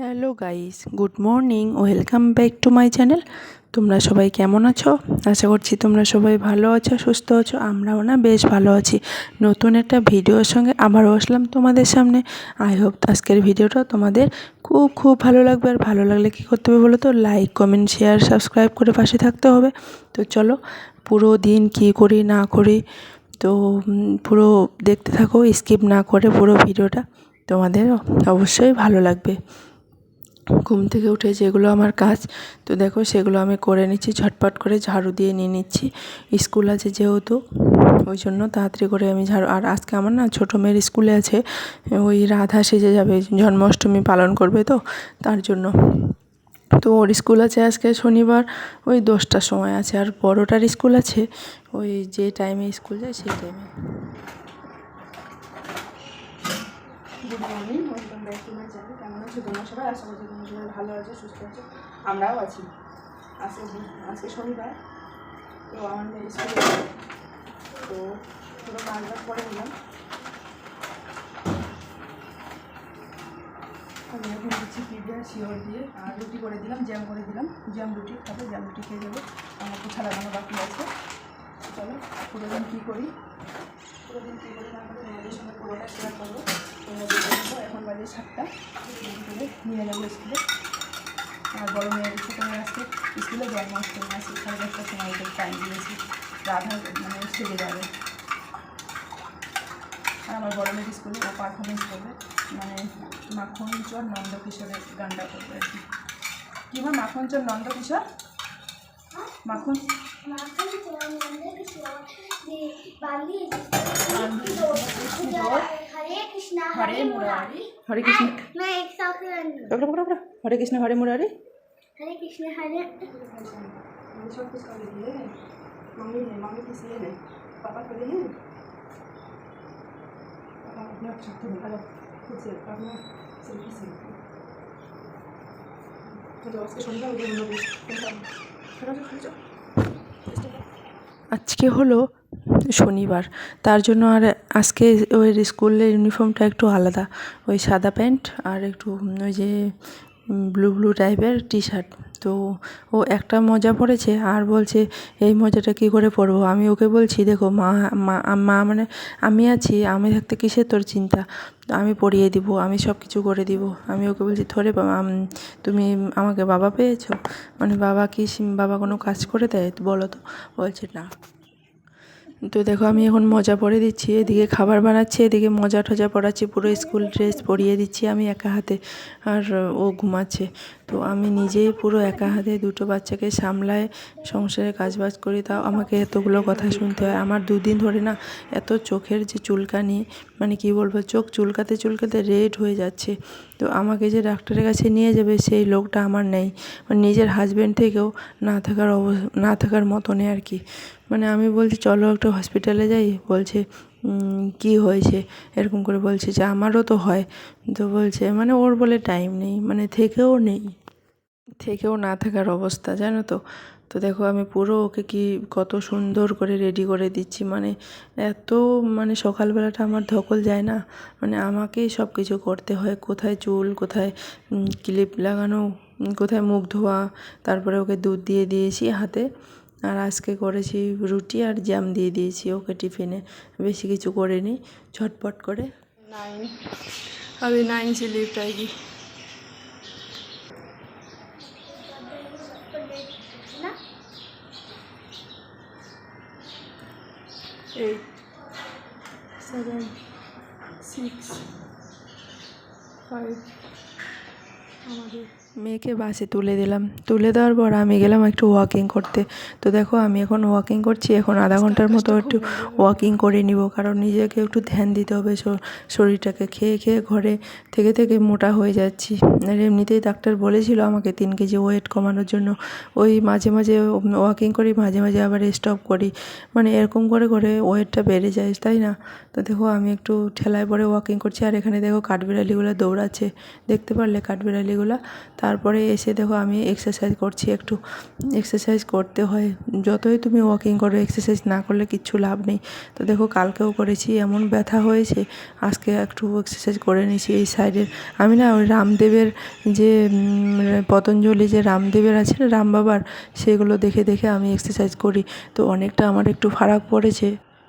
Hello guys, good morning, welcome back to my channel. তোমরা সবাই কেমন আছো? আশা করছি তোমরা সবাই ভালো আছো, সুস্থ আছো, আমরাও না বেশ ভালো আছি। নতুন একটা ভিডিওর সঙ্গে আবারও আসলাম তোমাদের সামনে। আই হোপ আজকের ভিডিওটা তোমাদের খুব খুব ভালো লাগবে। আর ভালো লাগলে কী করতে হবে বলো তো? লাইক কমেন্ট শেয়ার সাবস্ক্রাইব করে পাশে থাকতে হবে। তো চলো, পুরো দিন কী করি, না করি, তো পুরো দেখতে থাকো স্কিপ না করে পুরো ভিডিওটা তোমাদের অবশ্যই ভালো লাগবে। ঘুম থেকে উঠে যেগুলো আমার কাজ, তো দেখো সেগুলো আমি করে নিচ্ছি, ঝটপট করে ঝাড়ু দিয়ে নিয়ে নিচ্ছি। স্কুল আছে যেহেতু, ওই জন্য তাড়াতাড়ি করে আমি ঝাড়ু, আর আজকে আমার না ছোটো মেয়ের স্কুলে আছে, ওই রাধা সেজে যাবে, জন্মাষ্টমী পালন করবে তো, তার জন্য। তো ওর স্কুল আছে আজকে শনিবার, ওই দশটার সময় আছে, আর বড়োটার স্কুল আছে, ওই যে টাইমে স্কুল যায় সেই টাইমে good morning welcome back to my channel কেমন আছো? তোমরা সবাই? আশা করছি তোমরা সবাই ভালো আছো, সুস্থ আছো। আমরাও আছি। আজকে আজকে শনিবার, তো আমার মেয়ে স্কুলে তো পুরো বাজ করে নিলাম। আমি এখন দিচ্ছি পিঠে শিওর দিয়ে। আর রুটি করে দিলাম জ্যাম করে দিলাম। জ্যাম রুটি খাবে জ্যাম রুটি খেয়ে যাবে আমার পোছা লাগানো বাকি আছে। চলো, পুরো দিন কী করি? পুরো দিন কী করি না করে, তোমাদের সঙ্গে পুরোটা শেয়ার করব। এখন বাজে সাতটা। নিয়ে যাব স্কুলে। মেয়ের ছোটো স্কুলে জন্মাষ্টমী আসছে সাড়ে দশটার টাইম দিয়েছি। রাধা মানে সেরে যাবে। আর আমার বড় মেয়ের স্কুলে ও পারফরমেন্স করবে। মানে মাখনচর নন্দকিশোরের গানটা করবে আর কি। কিংবা মাখনচর নন্দকিশোর? মাখন মাখন चोर नंद किशोर ये बाली बाली जोर हरे कृष्णा হরে মুরারি হরে কৃষ্ণ मैं एक साथ रन পকড়ো পকড়ো পকড়ো হরে কৃষ্ণ হরে মুরারি हरे कृष्ण हरे सब कुछ कर लिए मम्मी ने मम्मी किस लिए ने पापा के लिए पापा अपने आप छत में अलग खुद से अपना सेल्फी से चलो उसके शनिवार उधर हम लोग खड़ा जाओ खड़ा जाओ আজকে হলো শনিবার। তার জন্য আর আজকে ওই স্কুলের ইউনিফর্মটা একটু আলাদা। ওই সাদা প্যান্ট আর একটু ওই যে ব্লু ব্লু টাইপের টি শার্ট তো ও একটা মজা পড়েছে আর বলছে, এই মজাটা কী করে পরবো আমি ওকে বলছি, দেখো, মা মা মানে আমি আছি, আমি থাকতে কিসের তোর চিন্তা? আমি পরিয়ে দিব, আমি সব কিছু করে দিব। আমি ওকে বলছি ধরে তুমি আমাকে বাবা পেয়েছ? মানে বাবা কি বাবা কোনো কাজ করে দেয় বলো তো? বলছে, না। তো দেখো আমি এখন মজা পরে দিচ্ছি, এদিকে খাবার বানাচ্ছি, এদিকে মজা টজা পড়াচ্ছি, পুরো স্কুল ড্রেস পরিয়ে দিচ্ছি আমি একা হাতে আর ও ঘুমাচ্ছে। তো আমি নিজেই পুরো একা হাতে দুটো বাচ্চাকে সামলায়, সংসারে কাজবাজ করি, তাও আমাকে এতগুলো কথা শুনতে হয়। আমার দুদিন ধরে না এত চোখের যে চুলকানি মানে কি বলব, চোখ চুলকাতে চুলকাতে রেড হয়ে যাচ্ছে। তো আমাকে যে ডাক্তারের কাছে নিয়ে যাবে, সেই লোকটা আমার নেই। মানে নিজের হাজব্যান্ড থেকেও না থাকার অব, না থাকার মতনই আর কি। মানে আমি বলছি, চলো একটা হসপিটালে যাই। বলছে কি হয়েছে? এরকম করে বলছে যে, আমারও তো হয়। তো বলছে মানে ওর বলে টাইম নেই মানে থেকেও নেই। থেকেও না থাকার অবস্থা, জানো তো? তো দেখো, আমি পুরো ওকে কি কত সুন্দর করে রেডি করে দিচ্ছি। মানে এত মানে সকালবেলাটা আমার ধকল যায় না। মানে আমাকেই সব কিছু করতে হয়। কোথায় চুল, কোথায় ক্লিপ লাগানো, কোথায় মুখ ধোয়া, তারপরে ওকে দুধ দিয়ে দিয়েছি হাতে। আর আজকে করেছি রুটি আর জ্যাম দিয়ে দিয়েছি ওকে টিফিনে বেশি কিছু করিনি ঝটপট করে नाइन अभी नाइन से लिफ्ट आएगी মেয়েকে বাসে তুলে দিলাম। তুলে দেওয়ার পর আমি গেলাম একটু ওয়াকিং করতে। তো দেখো আমি এখন ওয়াকিং করছি এখন আধা ঘণ্টার মতো একটু ওয়াকিং করে নিব কারণ নিজেকে একটু ধ্যান দিতে হবে শরীরটাকে খেয়ে খেয়ে ঘরে থেকে থেকে মোটা হয়ে যাচ্ছি। আর এমনিতেই ডাক্তার বলেছিল আমাকে তিন কেজি ওয়েট কমানোর জন্য। ওই মাঝে মাঝে ওয়াকিং করি মাঝে মাঝে আবার স্টপ করি। মানে এরকম করে করে ওয়েটটা বেড়ে যায় তাই না? তো দেখো আমি একটু ঠেলায় পরে ওয়াকিং করছি। আর এখানে দেখো কাঠবিড়ালিগুলো দৌড়াচ্ছে। দেখতে পারলে কাঠবিড়ালিগুলো। তারপরে এসে দেখো আমি এক্সারসাইজ করছি একটু। এক্সারসাইজ করতে হয়, যতই তুমি ওয়াকিং করো এক্সারসাইজ না করলে কিচ্ছু লাভ নেই। তো দেখো কালকেও করেছি, এমন ব্যথা হয়েছে, আজকে একটু এক্সারসাইজ করে নিয়েছি এই সাইডের আমি না ওই রামদেবের যে পতঞ্জলি যে রামদেবের আছে না রাম বাবার সেগুলো দেখে দেখে আমি এক্সারসাইজ করি। তো অনেকটা আমার একটু ফারাক পড়েছে।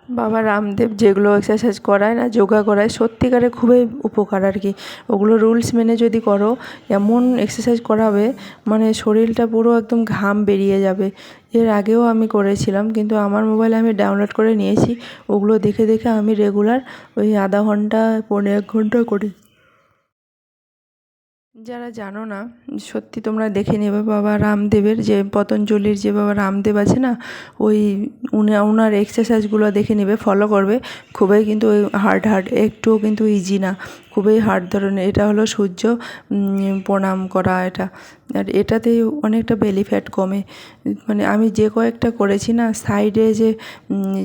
বাবা রামদেব যেগুলো এক্সারসাইজ করায় না, যোগা করায়, সত্যিকারে খুবই উপকার আর কি। ওগুলো রুলস মেনে যদি করো, এমন এক্সারসাইজ করাবে মানে শরীরটা পুরো একদম ঘাম বেরিয়ে যাবে। এর আগেও আমি করেছিলাম, কিন্তু আমার মোবাইলে আমি ডাউনলোড করে নিয়েছি। ওগুলো দেখে দেখে আমি রেগুলার ওই আধা ঘণ্টা পনেরো এক ঘণ্টা করি যারা জানো না, সত্যি তোমরা দেখে নেবে বাবা রামদেবের যে পতঞ্জলির যে বাবা রামদেব আছে না, ওই উনি ওনার এক্সারসাইজগুলো দেখে নেবে ফলো করবে। খুবই কিন্তু ওই হার্ড হার্ড একটুও কিন্তু ইজি না। খুবই হার্ড ধরনের, এটা হলো সূর্য প্রণাম করা এটা। আর এটাতে অনেকটা বেলি ফ্যাট কমে। মানে আমি যে কয়েকটা করেছি না সাইডে যে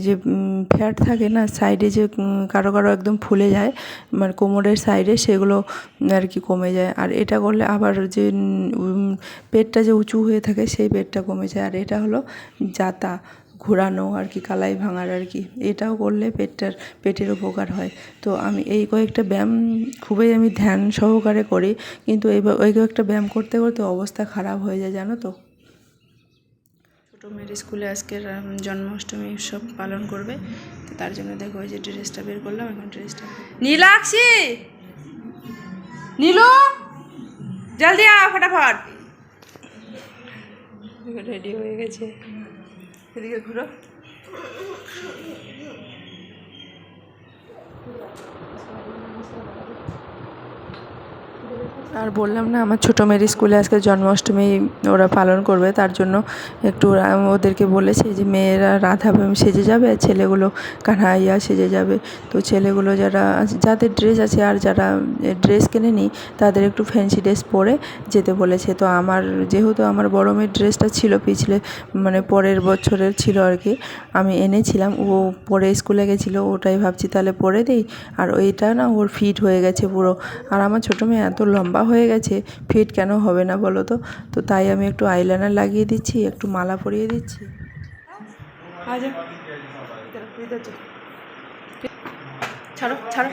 যে ফ্যাট থাকে না সাইডে যে কারও কারও একদম ফুলে যায় মানে কোমরের সাইডে সেগুলো আর কি কমে যায়। আর এটা করলে আবার যে পেটটা যে উঁচু হয়ে থাকে সেই পেটটা কমে যায়। আর এটা হলো জাতা ঘোরানো আর কি কালাই ভাঙার আর কি। এটাও করলে পেটটার পেটের উপকার হয়। তো আমি এই কয়েকটা ব্যায়াম খুবই আমি ধ্যান সহকারে করি কিন্তু এই ওই কয়েকটা ব্যায়াম করতে করতে অবস্থা খারাপ হয়ে যায় জানো তো। ছোটো মেয়ের স্কুলে আজকের জন্মাষ্টমী উৎসব পালন করবে তো তার জন্য দেখো ওই যে ড্রেসটা বের করলাম এখন ড্রেসটা নীলাক্ষী! নীলু! জলদি আ ফটাফট। রেডি হয়ে গেছে। এদিকে ঘুরো। আর বললাম না, আমার ছোটো মেয়ের স্কুলে আজকে জন্মাষ্টমী ওরা পালন করবে, তার জন্য একটু ওদেরকে বলেছে যে মেয়েরা রাধা সেজে যাবে, আর ছেলেগুলো কানহাইয়া সেজে যাবে। তো ছেলেগুলো যারা, যাদের ড্রেস আছে আর যারা ড্রেস কিনে নি তাদের একটু ফ্যান্সি ড্রেস পরে যেতে বলেছে। তো আমার, যেহেতু আমার বড় মেয়ের ড্রেসটা ছিল পিছলে মানে পরের বছরের ছিল আর কি, আমি এনেছিলাম, ও পরে স্কুলে গেছিল, ওটাই ভাবছি তাহলে পরে দিই। আর ওইটা না, ওর ফিট হয়ে গেছে পুরো। আর আমার ছোটো মেয়ে এত লম্বা হয়ে গেছে ফিট কেন হবে না বলো তো? তো তাই আমি একটু আইলাইনার লাগিয়ে দিচ্ছি একটু মালা পরিয়ে দিচ্ছি। ছাড়ো ছাড়ো।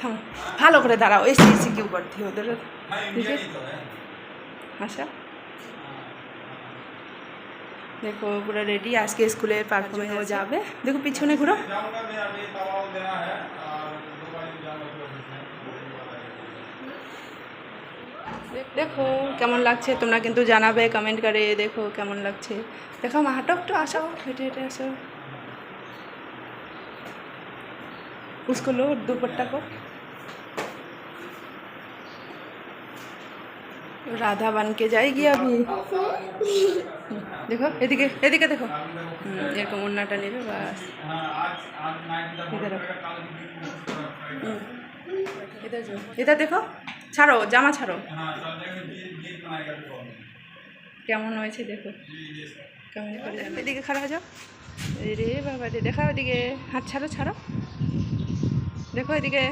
থামো ভালো করে দাঁড়াও এসে এসে কেউ করতে ওদের দিকে। আচ্ছা। দেখো পুরো রেডি আজকে স্কুলে পারফরমেন্স ও যাবে। দেখো পিছনে ঘুরো। দেখো কেমন লাগছে তোমরা কিন্তু জানাবে কমেন্ট করে দেখো কেমন লাগছে দেখো মা হাঁটো একটু আসো হেঁটে হেঁটে আসো उसको लो दुपट्टा को রাধা বান কে যায়গি अभी দেখো এদিকে এদিকে দেখো হুম, এরকম ওড়নাটা নেবে বাস এটা দেখো ছাড়ো জামা ছাড়ো। কেমন হয়েছে দেখো। কেমন এদিকে খারাপ যাও। রে বাবা রে দেখো এদিকে। হাত ছাড়ো ছাড়ো। দেখো এদিকে।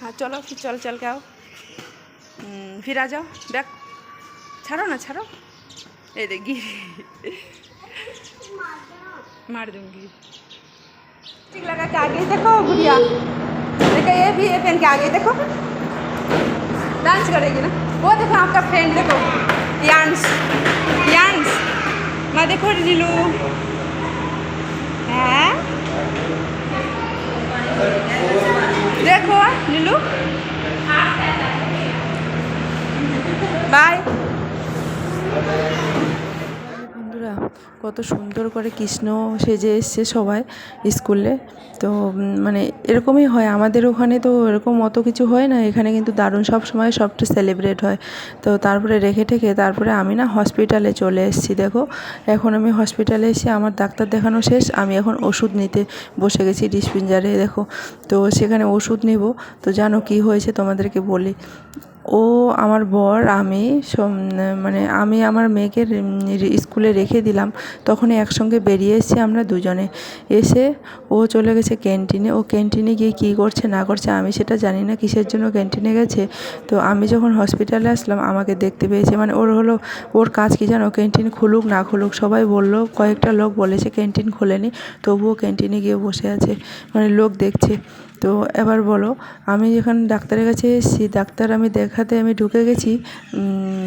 হ্যাঁ চলো চল চল খাও। ফিরা যাও। দেখ ছাড়ো না ছাড়ো। এই দেখি মার দুঙ্গি लिपस्टिक लगा के आ गई देखो, गुड़िया। देखो, ये भी ये पहन के आ गई देखो। डांस करेगी ना? वो देखो, आपका फ्रेंड देखो। यांस यांस मैं देखो, नीलू। है? देखो, नीलू। बाय কত সুন্দর করে কৃষ্ণ সেজে এসছে সবাই স্কুলে। তো মানে এরকমই হয়। আমাদের ওখানে তো এরকম অত কিছু হয় না। এখানে কিন্তু দারুণ সব সময় সবটা সেলিব্রেট হয়। তো তারপরে রেখে ঠেকে তারপরে আমি না হসপিটালে চলে এসেছি। দেখো, এখন আমি হসপিটালে এসে আমার ডাক্তার দেখানো শেষ। আমি এখন ওষুধ নিতে বসে গেছি ডিসপেন্সারে দেখো। তো সেখানে ওষুধ নেব। তো জানো কি হয়েছে তোমাদেরকে বলি। ও আমার বর, আমি মানে আমি আমার মেয়েকে স্কুলে রেখে দিলাম। তখনই একসঙ্গে বেরিয়ে এসেছি আমরা দুজনে। এসে ও চলে গেছে ক্যান্টিনে। ও ক্যান্টিনে গিয়ে কী করছে, না করছে আমি সেটা জানি না, কিসের জন্য ক্যান্টিনে গেছে। তো আমি যখন হসপিটালে আসলাম, আমাকে দেখতে পেয়েছে। মানে ওর হলো, ওর কাজ কী জানো? ক্যান্টিন খুলুক, না খুলুক সবাই বলল, কয়েকটা লোক বলেছে ক্যান্টিন খোলেনি। তবুও ক্যান্টিনে গিয়ে বসে আছে মানে লোক দেখছে। তো এবার বলো, আমি যখন ডাক্তারের কাছে এসেছি, ডাক্তার আমি দেখাতে আমি ঢুকে গেছি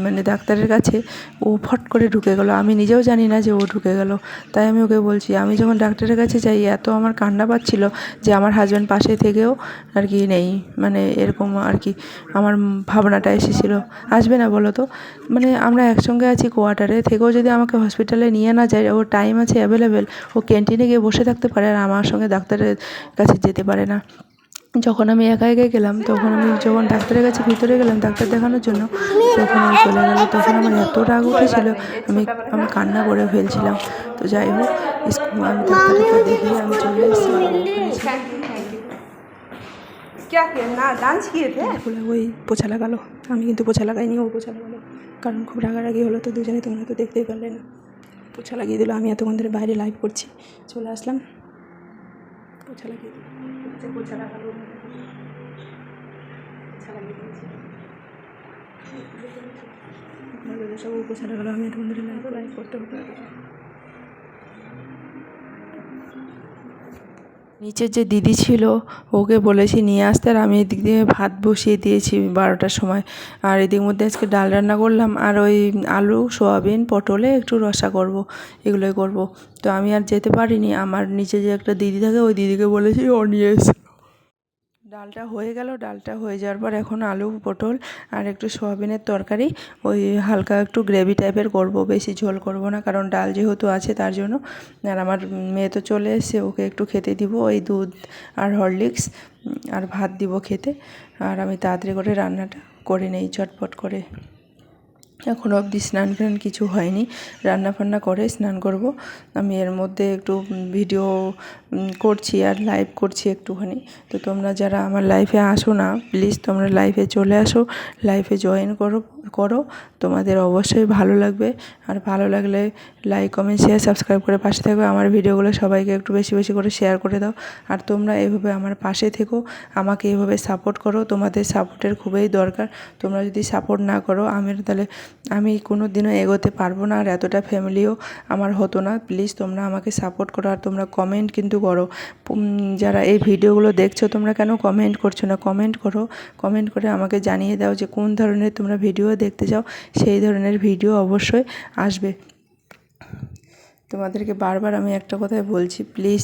মানে ডাক্তারের কাছে। ও ফট করে ঢুকে গেলো। আমি নিজেও জানি না যে ও ঢুকে গেলো। তাই আমি ওকে বলছি, আমি যখন ডাক্তারের কাছে যাই, এত আমার কান্না পাচ্ছিল যে আমার হাজব্যান্ড পাশে থেকেও আর কি নেই। মানে এরকম আর কি আমার ভাবনাটা এসেছিল। আসবে না বলো তো? মানে আমরা একসঙ্গে আছি কোয়ার্টারে থেকেও যদি আমাকে হসপিটালে নিয়ে না যায় ওর টাইম আছে অ্যাভেলেবেল ও ক্যান্টিনে গিয়ে বসে থাকতে পারে আর আমার সঙ্গে ডাক্তারের কাছে যেতে পারে না। যখন আমি একা একা গেলাম তখন আমি যখন ডাক্তারের কাছে ভিতরে গেলাম ডাক্তার দেখানোর জন্য তখন আমি চলে গেল তখন আমার এত রাগ উঠেছিল আমি আমি কান্না করে ফেলছিলাম। তো যাই হোক স্কুল আমি ডাক্তারের কাছে দেখি আমি চলে এসেছি ওই পোছা লাগালো। আমি কিন্তু পোছা লাগাইনি ও পোছা লাগালো। কারণ খুব রাগারাগি হলো তো দুজনে তোমরা তো দেখতেই পারলে না। পোছা লাগিয়ে দিল আমি এতক্ষণ ধরে বাইরে লাইভ করছি। চলে আসলাম। পোছা লাগিয়ে দিলো। হচ্ছে পোছা লাগালো পোছা লাগিয়ে দিয়েছি। সব পোছা লাগালো আমি তোমাদের লাইভ লাইভ করতে হতো নিচের যে দিদি ছিল, ওকে বলেছি, নিয়ে আসতে আর আমি এদিক দিয়ে ভাত বসিয়ে দিয়েছি বারোটার সময়। আর এদিক মধ্যে আজকে ডাল রান্না করলাম, আর ওই আলু, সোয়াবিন, পটলে একটু রসা করব, এগুলোই করব। তো আমি আর যেতে পারিনি, আমার নিচে যে একটা দিদি থাকে, ওই দিদিকে বলেছি, ও নিয়ে এসে। ডালটা হয়ে গেল, ডালটা হয়ে যাওয়ার পর এখন আলু, পটল আর একটু সোয়াবিনের তরকারি। ওই হালকা একটু গ্রেভি টাইপের করব, বেশি ঝোল করব না, কারণ ডাল যেহেতু আছে তার জন্য। আর আমার মেয়ে তো চলে এসে ওকে একটু খেতে দিব, ওই দুধ আর হরলিক্স আর ভাত দিব খেতে। আর আমি তাড়াতাড়ি করে রান্নাটা করে নেই চটপট করে। এখনও অবধি স্নান ফ্যান কিছু হয়নি। রান্না ফান্না করে স্নান করব। আমি এর মধ্যে একটু ভিডিও করছি আর লাইভ করছি একটুখানি। তো তোমরা যারা আমার লাইফে আসো না প্লিজ তোমরা লাইফে চলে আসো। লাইফে জয়েন করো। করো। তোমাদের অবশ্যই ভালো লাগবে। আর ভালো লাগলে লাইক কমেন্ট শেয়ার সাবস্ক্রাইব করে পাশে থাকবে আমার ভিডিওগুলো সবাইকে একটু বেশি বেশি করে শেয়ার করে দাও। আর তোমরা এভাবে আমার পাশে থেকো। আমাকে এভাবে সাপোর্ট করো। তোমাদের সাপোর্টের খুবই দরকার। তোমরা যদি সাপোর্ট না করো, আমি তাহলে, আমি কোনো দিনও এগোতে পারব না। আর এতটা ফ্যামিলিও আমার হতো না। প্লিজ তোমরা আমাকে সাপোর্ট করো। আর তোমরা কমেন্ট কিন্তু করো। যারা এই ভিডিওগুলো দেখছ, তোমরা কেন কমেন্ট করছ না? কমেন্ট করো। কমেন্ট করে আমাকে জানিয়ে দাও যে কোন ধরনের তোমরা ভিডিও দেখতে চাও, সেই ধরনের ভিডিও অবশ্যই আসবে। তোমাদেরকে বারবার আমি একটা কথাই বলছি প্লিজ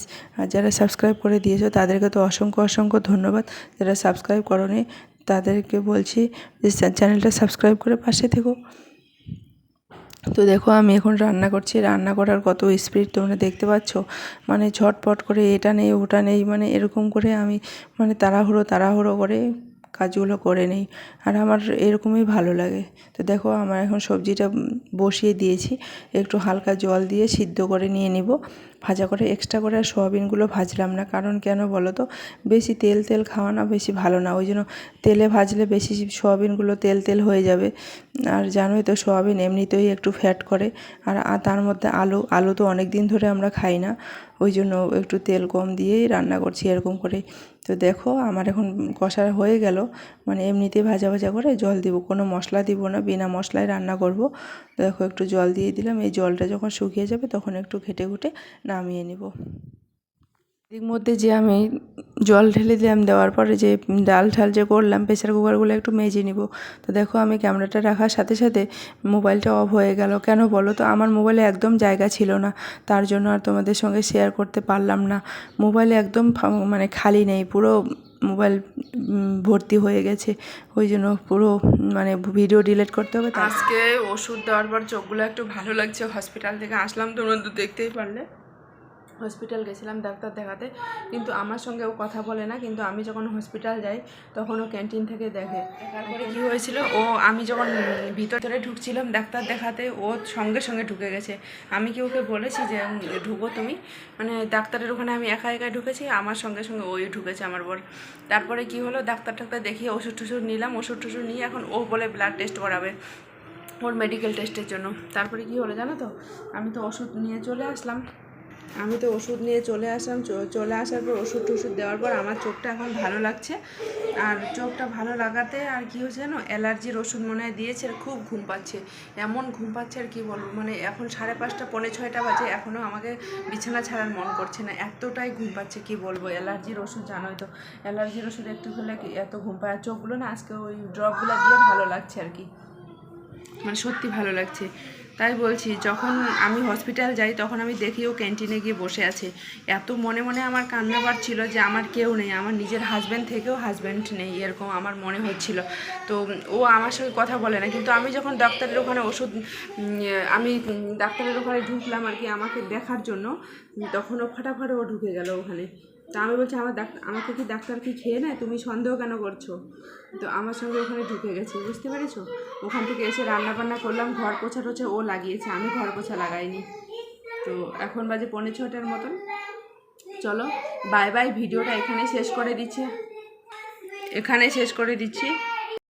যারা সাবস্ক্রাইব করে দিয়েছ, তাদেরকে তো অসংখ্য অসংখ্য ধন্যবাদ। যারা সাবস্ক্রাইব করনি, তাদেরকে বলছি, যে চ্যানেলটা সাবস্ক্রাইব করে পাশে থেকো। তো দেখো, আমি এখন রান্না করছি। রান্না করার কত স্পিড তোমরা দেখতে পাচ্ছ? মানে ঝটপট করে এটা নেই, ওটা নেই মানে এরকম করে আমি মানে তাড়াহুড়ো তাড়াহুড়ো করে কাজগুলো করে নিই। আর আমার এরকমই ভালো লাগে। তো দেখো, আমার এখন সবজিটা বসিয়ে দিয়েছি। একটু হালকা জল দিয়ে সিদ্ধ করে নিয়ে নিব। ভাজা করে এক্সট্রা করে আর সোয়াবিনগুলো ভাজলাম না। কারণ কেন বলো তো বেশি তেল তেল খাওয়া না বেশি ভালো না। ওই জন্য তেলে ভাজলে বেশি সোয়াবিনগুলো তেল তেল হয়ে যাবে। আর জানোই তো, সোয়াবিন এমনিতেই একটু ফ্যাট করে। আর তার মধ্যে আলু আলু তো অনেক দিন ধরে আমরা খাই না। ওই জন্য একটু তেল কম দিয়েই রান্না করছি এরকম করে তো দেখো, আমার এখন কষা হয়ে গেল। মানে এমনিতে ভাজা ভাজা করে জল দিব। কোনো মশলা দিব না, বিনা মশলায় রান্না করব। দেখো, একটু জল দিয়ে দিলাম। এই জলটা যখন শুকিয়ে যাবে, তখন একটু ঘেটে ঘুটে নামিয়ে নিব। এর মধ্যে যে আমি জল ঢেলে দিলাম, দেওয়ার পরে যে ডাল ঠাল যে করলাম, প্রেসার কুকারগুলো একটু মেজে নিব। তো দেখো আমি ক্যামেরাটা রাখার সাথে সাথে মোবাইলটা অফ হয়ে গেল। কেন বলো তো? আমার মোবাইলে একদম জায়গা ছিল না। তার জন্য আর তোমাদের সঙ্গে শেয়ার করতে পারলাম না। মোবাইলে একদম মানে খালি নেই, পুরো মোবাইল ভর্তি হয়ে গেছে। ওই জন্য পুরো মানে ভিডিও ডিলিট করতে হবে আজকে ওষুধ দেওয়ার পর চোখগুলো একটু ভালো লাগছে। হসপিটাল থেকে আসলাম, তোমরা তো দেখতেই পারলে। হসপিটাল গেছিলাম ডাক্তার দেখাতে, কিন্তু আমার সঙ্গে ও কথা বলে না, কিন্তু আমি যখন হসপিটাল যাই, তখন ও ক্যান্টিন থেকে দেখে। তারপরে কী হয়েছিল? ও, আমি যখন ভিতরে ঢুকছিলাম ডাক্তার দেখাতে, ও সঙ্গে সঙ্গে ঢুকে গেছে। আমি কি ওকে বলেছি যে ঢুকো তুমি? মানে ডাক্তারের ওখানে আমি একা একা ঢুকেছি, আমার সঙ্গে সঙ্গে ওই ঢুকেছে আমার বর। তারপরে কি হলো? ডাক্তার টাক্তার দেখিয়ে ওষুধ টষুধ নিলাম, ওষুধ টষুধ নিয়ে এখন ও বলে ব্লাড টেস্ট করাবে, ওর মেডিকেল টেস্টের জন্য। তারপরে কি হলো জানো তো? আমি তো ওষুধ নিয়ে চলে আসলাম। আমি তো ওষুধ নিয়ে চলে আসলাম চলে আসার পর ওষুধ টষুধ দেওয়ার পর আমার চোখটা এখন ভালো লাগছে। আর চোখটা ভালো লাগাতে আর কি হচ্ছে জানো? অ্যালার্জির ওষুধ মনে হয় দিয়েছে, আর খুব ঘুম পাচ্ছে। এমন ঘুম পাচ্ছে আর কি বলব? মানে এখন সাড়ে পাঁচটা, পৌনে ছয়টা বাজে এখনও আমাকে বিছানা ছাড়ার মন করছে না। এতটাই ঘুম পাচ্ছে, কি বলব? অ্যালার্জির ওষুধ জানোই তো। অ্যালার্জির ওষুধ একটু কি এত ঘুম পায়? আর চোখগুলো না আজকে ওই ড্রপগুলো দিয়ে ভালো লাগছে আর কি। মানে সত্যি ভালো লাগছে। তাই বলছি, যখন আমি হসপিটাল যাই, তখন আমি দেখি ও ক্যান্টিনে গিয়ে বসে আছে। এত মনে মনে আমার কান্না পাচ্ছিল যে আমার কেউ নেই, আমার নিজের হাজব্যান্ড থেকেও হাজব্যান্ড নেই, এরকম আমার মনে হচ্ছিল। তো ও আমার সঙ্গে কথা বলে না, কিন্তু আমি যখন ডাক্তারের ওখানে ওষুধ আমি ডাক্তারের ওখানে ঢুকলাম আর কি আমাকে দেখার জন্য, তখন ও ফাটাফাট ও ঢুকে গেল ওখানে। তা আমি বলছি, আমার ডাক্তার আমাকে কি ডাক্তার কি খেয়ে নেয়? তুমি সন্দেহ কেন করছ? তো আমার সঙ্গে ওখানে ঢুকে গেছে, বুঝতে পেরেছ? ওখান থেকে এসে রান্না বান্না করলাম, ঘর পোছা টোছা ও লাগিয়েছে, আমি ঘর পোছা লাগাইনি। তো এখন বাজে পৌনে ছটার মতন। চলো বাই বাই ভিডিওটা এখানে শেষ করে দিচ্ছি। এখানে শেষ করে দিচ্ছি।